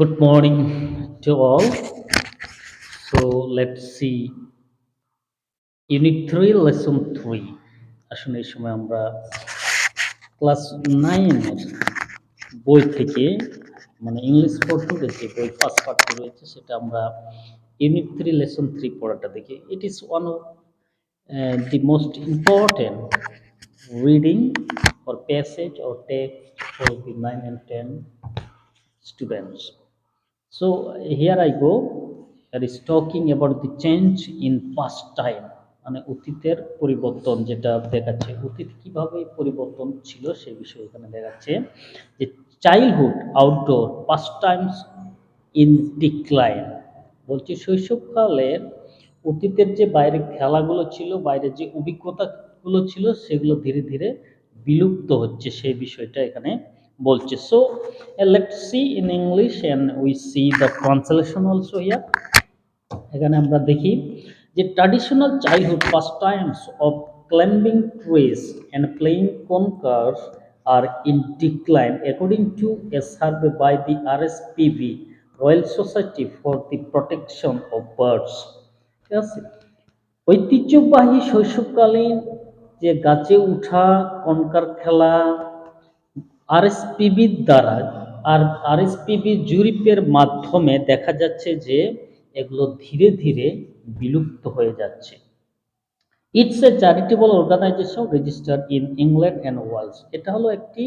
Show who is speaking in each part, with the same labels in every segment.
Speaker 1: Good morning to all. So, let's see Unit 3 Lesson 3 আসলে এই সময় আমরা ক্লাস নাইনের বই থেকে মানে ইংলিশ পড়তে যে বই ফার্স্ট পার্টটি রয়েছে, সেটা আমরা ইউনিট থ্রি লেসন থ্রি পড়াটা দেখি it is one of the most important reading or passage or text for the 9 and 10 students. So, here I go. It is talking about the change in past time. মানে অতীতের পরিবর্তন যেটা দেখাচ্ছে অতীত কীভাবে পরিবর্তন ছিল সে বিষয়ে এখানে দেখাচ্ছে যে childhood outdoor pastimes in decline বলছি শৈশবকালের অতীতের যে বাইরের খেলাগুলো ছিল, বাইরের যে অভিজ্ঞতাগুলো ছিল, সেগুলো ধীরে ধীরে বিলুপ্ত হচ্ছে সেই বিষয়টা এখানে বলছে। So let see in English and we see the translation also here এখানে আমরা দেখি যে traditional childhood first times of climbing trees and playing conkers are in decline according to a survey by the R S PB Royal Society for the Protection of Birds ঠিক আছে? ঐতিহ্যবাহী শৈশবকালীন যে গাছে উঠা কনকার খেলা আরএসপিবির দ্বারা আর আরএসপিবি জরিপের মাধ্যমে দেখা যাচ্ছে যে এগুলো ধীরে ধীরে বিলুপ্ত হয়ে যাচ্ছে। It's a charitable organisation registered in England and Wales এটা হলো একটি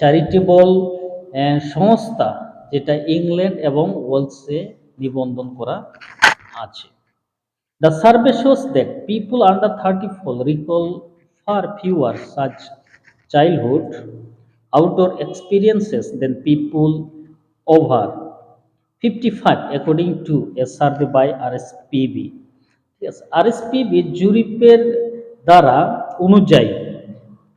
Speaker 1: চ্যারিটেবল সংস্থা যেটা ইংল্যান্ড এবং ওয়ার্লসে নিবন্ধন করা আছে। The survey shows that people under 34 recall far fewer such childhood outdoor experiences than people over 55 according to a survey by RSPB. Yes, RSPB জরিপের দ্বারা অনুযায়ী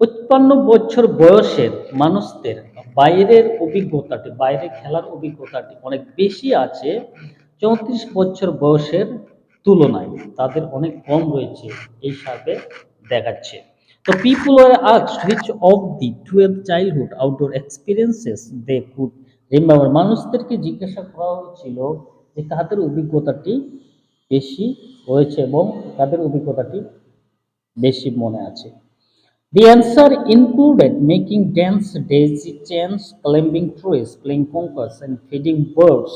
Speaker 1: পঁচপান্ন বছর বয়সের মানুষদের বাইরের অভিজ্ঞতাটি বাইরে খেলার অভিজ্ঞতাটি অনেক বেশি আছে চৌত্রিশ বছর বয়সের তুলনায় তাদের অনেক কম রয়েছে এই সার্ভে দেখাচ্ছে তো people are আক্স which of the twelve childhood outdoor experiences they could remember মানুষদেরকে জিজ্ঞাসা করা হয়েছিল যে কাদের অভিজ্ঞতাটি বেশি রয়েছে এবং কাদের অভিজ্ঞতাটি বেশি মনে আছে The answer included making dance, daisy chains, climbing trees, playing conquers and feeding birds.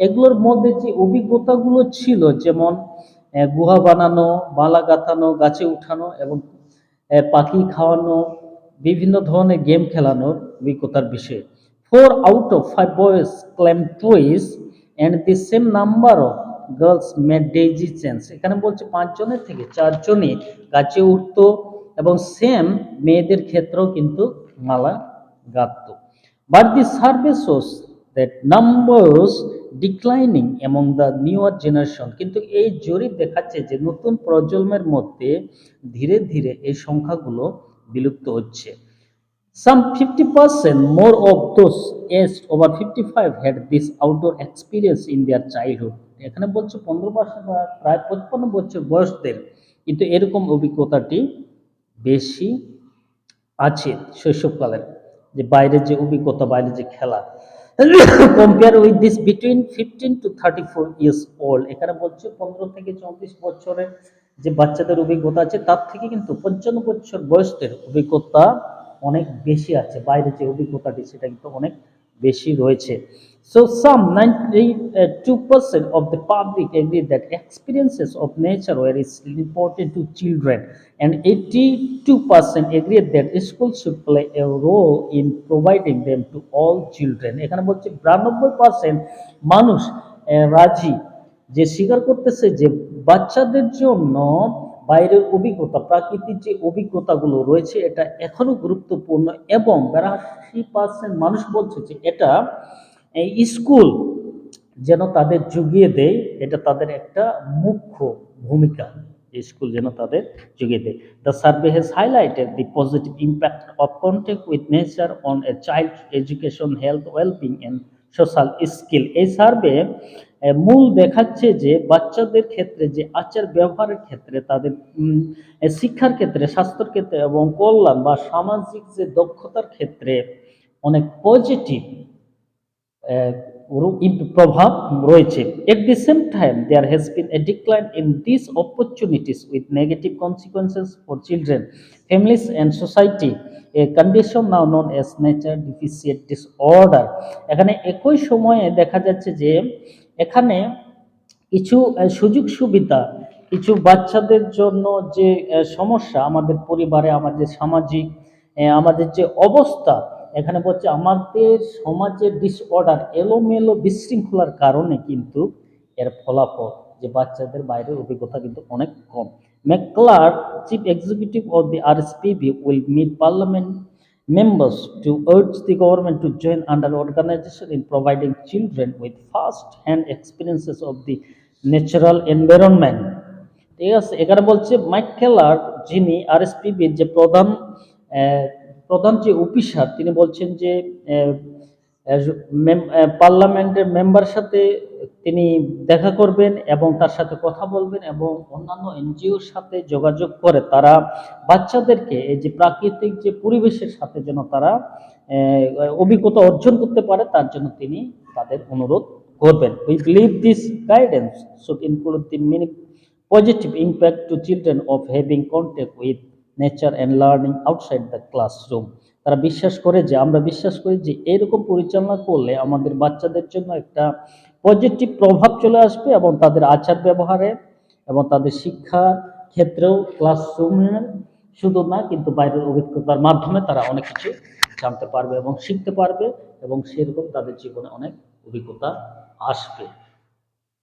Speaker 1: এগুলোর মধ্যে যে অভিজ্ঞতাগুলো ছিল যেমন গুহা বানানো মালা গাঁথানো গাছে উঠানো এবং পাখি খাওয়ানো, বিভিন্ন ধরনের গেম খেলানোর অভিজ্ঞতার বিষয়। Four out of five boys climb trees and the same number of girls made daisy chains এখানে বলছে পাঁচজনের থেকে চারজনই গাছে উঠতো এবং সেম মেয়েদের ক্ষেত্রেও কিন্তু মালা গাঁথত। But the survey shows that numbers declining among the newer generation কিন্তু এই জরিপ দেখাচ্ছে যে নতুন প্রজন্মের মধ্যে ধীরে ধীরে এই সংখ্যাগুলো বিলুপ্ত হচ্ছে। Some 50% more of those aged over 55 had this outdoor experience in their childhood. এখানে বলছে পনেরো বছর বা প্রায় পঁচপান্ন বছর বয়সদের কিন্তু এরকম অভিজ্ঞতাটি বেশি আছে শৈশবকালের। যে বাইরের যে অভিজ্ঞতা, বাইরের যে খেলা। Compare with this between fifteen to thirty four years old এখানে বলছে পনেরো থেকে চৌত্রিশ বছরের যে বাচ্চাদের অভিজ্ঞতা আছে, তার থেকে কিন্তু পঞ্চান্ন বছর বয়সদের অভিজ্ঞতা অনেক বেশি আছে। বাইরে যে অভিজ্ঞতাটি, সেটা কিন্তু অনেক বেশি রয়েছে। So some ninety two percent of the public agree that experiences of nature were is important to children and eighty two percent agree that school should play a role in providing them to all children এখানে বলছে বিরানব্বই percent মানুষ রাজি। যে স্বীকার করতেছে যে বাচ্চাদের জন্য বাইরের অভিজ্ঞতা, প্রাকৃতিক যে অভিজ্ঞতাগুলো রয়েছে, এটা এখনও গুরুত্বপূর্ণ এবং বেরাশি পার্সেন্ট মানুষ বলছে যে এটা এই স্কুল যেন তাদের জুগিয়ে দেয়, এটা তাদের একটা মুখ্য ভূমিকা। স্কুল যেন তাদের জুগিয়ে দেয়। The survey has highlighted the positive impact of contact with nature on a child education health wellbeing and social skill এই সার্ভে মূল দেখাচ্ছে যে বাচ্চাদের ক্ষেত্রে, যে আচার ব্যবহারের ক্ষেত্রে, তাদের শিক্ষার ক্ষেত্রে, স্বাস্থ্যের ক্ষেত্রে এবং কল্যাণ বা সামাজিক যে দক্ষতার ক্ষেত্রে অনেক পজিটিভ প্রভাব রয়েছে। At the same time there has been a decline in this opportunities with negative consequences for children families and society a condition now known as nature deficit disorder এখানে একই সময়ে দেখা যাচ্ছে যে এখানে কিছু সুযোগ সুবিধা, কিছু বাচ্চাদের জন্য যে সমস্যা আমাদের পরিবারে আমাদের সামাজিক আমাদের যে অবস্থা, এখানে বলছে আমাদের সমাজের ডিসঅর্ডার এলোমেলো বিশৃঙ্খলার কারণে কিন্তু এর ফলাফল যে বাচ্চাদের বাইরের অভিজ্ঞতা কিন্তু অনেক কম। Mike Clarke chief executive of the RSPB will meet parliament members to urge the government to join under organization in providing children with first-hand experiences of the natural environment. ঠিক আছে এখানে বলছে মাইকেলার যিনি আরএসপিবির যে প্রধান প্রধান যে অফিসার তিনি বলছেন যে পার্লামেন্টের মেম্বার সাথে তিনি দেখা করবেন এবং তার সাথে কথা বলবেন এবং অন্যান্য এনজিওর সাথে যোগাযোগ করে তারা বাচ্চাদেরকে এই যে প্রাকৃতিক যে পরিবেশের সাথে যেন তারা অভিজ্ঞতা অর্জন করতে পারে, তার জন্য তিনি তাদের অনুরোধ করবেন। We believe this guidance should include the many positive impact to children of having contact with nature and learning outside the classroom তারা বিশ্বাস করে যে, আমরা বিশ্বাস করি যে, এরকম পরিচালনা করলে আমাদের বাচ্চাদের জন্য একটা পজিটিভ প্রভাব চলে আসবে এবং তাদের আচার ব্যবহারে এবং তাদের শিক্ষা ক্ষেত্রেও ক্লাসরুমের শুধু না, কিন্তু বাইরের অভিজ্ঞতার মাধ্যমে তারা অনেক কিছু জানতে পারবে এবং শিখতে পারবে এবং সেরকম তাদের জীবনে অনেক অভিজ্ঞতা আসবে।